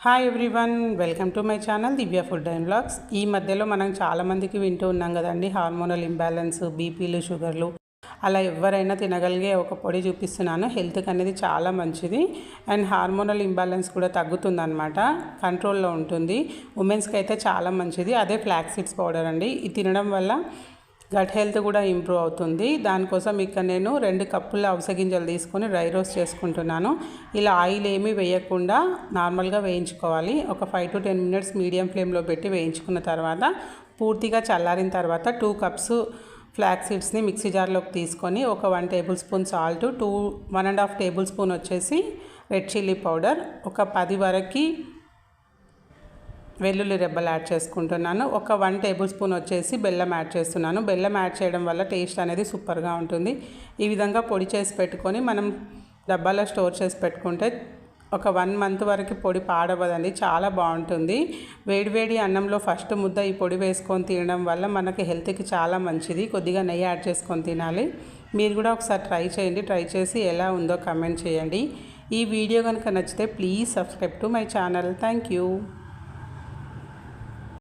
Hi everyone welcome to my channel Divya food and blogs ఈ మధ్యలో మనం చాలామందికి వింటూ ఉన్నాం కదండి హార్మోనల్ ఇంబ్యాలెన్స్ బీపీలు షుగర్లు అలా ఎవరైనా తినగలిగే ఒక పొడి చూపిస్తున్నాను. హెల్త్కి అనేది చాలా మంచిది. అండ్ హార్మోనల్ ఇంబ్యాలెన్స్ కూడా తగ్గుతుందనమాట కంట్రోల్లో ఉంటుంది. ఉమెన్స్కి అయితే చాలా మంచిది. అదే ఫ్లాక్సీడ్స్ పౌడర్ అండి. ఇది తినడం వల్ల గట్ హెల్త్ కూడా ఇంప్రూవ్ అవుతుంది. దానికోసం ఇక్కడ నేను రెండు కప్పుల అవసగింజలు తీసుకొని డ్రై రోస్ట్ చేసుకుంటున్నాను. ఇలా ఆయిల్ ఏమీ వేయకుండా నార్మల్గా వేయించుకోవాలి. ఒక five to ten minutes medium ఫ్లేమ్లో పెట్టి వేయించుకున్న తర్వాత పూర్తిగా చల్లారిన తర్వాత టూ కప్స్ ఫ్లాక్ సీడ్స్ని మిక్సీ జార్లోకి తీసుకొని ఒక one tablespoon salt two one and half tablespoon వచ్చేసి రెడ్ చిల్లీ పౌడర్ ఒక పది వరకు వెల్లుల్లి రెబ్బలు యాడ్ చేసుకుంటున్నాను. ఒక వన్ టేబుల్ స్పూన్ వచ్చేసి బెల్లం యాడ్ చేస్తున్నాను. బెల్లం యాడ్ చేయడం వల్ల టేస్ట్ అనేది సూపర్గా ఉంటుంది. ఈ విధంగా పొడి చేసి పెట్టుకొని మనం డబ్బాలో స్టోర్ చేసి పెట్టుకుంటే ఒక వన్ మంత్ వరకు పొడి పాడవదండి చాలా బాగుంటుంది. వేడివేడి అన్నంలో ఫస్ట్ ముద్ద ఈ పొడి వేసుకొని తినడం వల్ల మనకి హెల్త్కి చాలా మంచిది. కొద్దిగా నెయ్యి యాడ్ చేసుకొని తినాలి. మీరు కూడా ఒకసారి ట్రై చేయండి. ట్రై చేసి ఎలా ఉందో కమెంట్ చేయండి. ఈ వీడియో కనుక నచ్చితే please subscribe to my channel. Thank you.